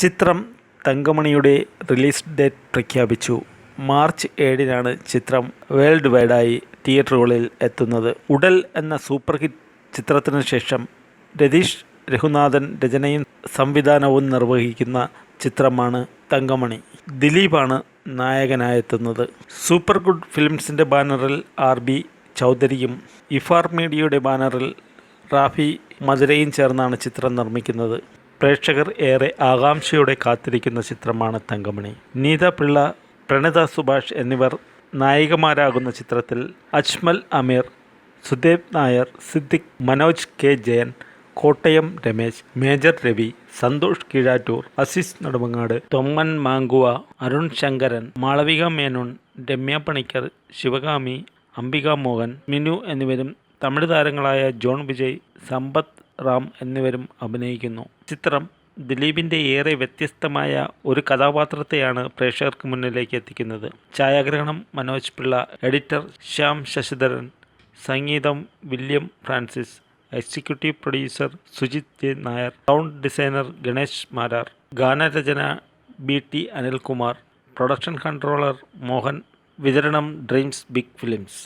ചിത്രം തങ്കമണിയുടെ release date പ്രഖ്യാപിച്ചു. മാർച്ച് ഏഴിനാണ് ചിത്രം വേൾഡ് വൈഡായി തിയേറ്ററുകളിൽ എത്തുന്നത്. ഉടൽ എന്ന സൂപ്പർ ഹിറ്റ് ചിത്രത്തിന് ശേഷം രതീഷ് രഘുനാഥൻ രചനയും സംവിധാനവും നിർവഹിക്കുന്ന ചിത്രമാണ് തങ്കമണി. ദിലീപാണ് നായകനായെത്തുന്നത്. സൂപ്പർ ഗുഡ് ഫിലിംസിന്റെ ബാനറിൽ ആർ ബി ചൗധരിയും ഇഫാർ മീഡിയയുടെ ബാനറിൽ റാഫി മധുരയും ചേർന്നാണ് ചിത്രം നിർമ്മിക്കുന്നത്. പ്രേക്ഷകർ ഏറെ ആകാംക്ഷയോടെ കാത്തിരിക്കുന്ന ചിത്രമാണ് തങ്കമണി. നീത പിള്ള പ്രണത സുഭാഷ് എന്നിവർ നായികമാരാകുന്ന ചിത്രത്തിൽ അജ്മൽ അമീർ സുദേബ് നായർ സിദ്ദിഖ് മനോജ് കെ. ജയൻ കോട്ടയം രമേശ് മേജർ രവി സന്തോഷ് കീഴാറ്റൂർ അസിസ് നെടുമങ്ങാട് തൊമ്മൻ മാങ്കുവ അരുൺ ശങ്കരൻ മാളവിക മേനോൻ രമ്യ പണിക്കർ ശിവകാമി അംബിക മോഹൻ മിനു എന്നിവരും തമിഴ് താരങ്ങളായ ജോൺ വിജയ് സമ്പത്ത് റാം എന്നിവരും അഭിനയിക്കുന്നു. ചിത്രം ദിലീപിന്റെ ഏറെ വ്യത്യസ്തമായ ഒരു കഥാപാത്രത്തെയാണ് പ്രേക്ഷകർക്ക് മുന്നിലേക്ക് എത്തിക്കുന്നത്. ഛായാഗ്രഹണം മനോജ് പിള്ള എഡിറ്റർ ശ്യാം ശശിധരൻ സംഗീതം William Francis executive producer Sujith J Nair sound designer Ganesh Marar ഗാനരചന B T Anilkumar production controller Mohan വിതരണം ഡ്രീംസ് ബിഗ് ഫിലിംസ്.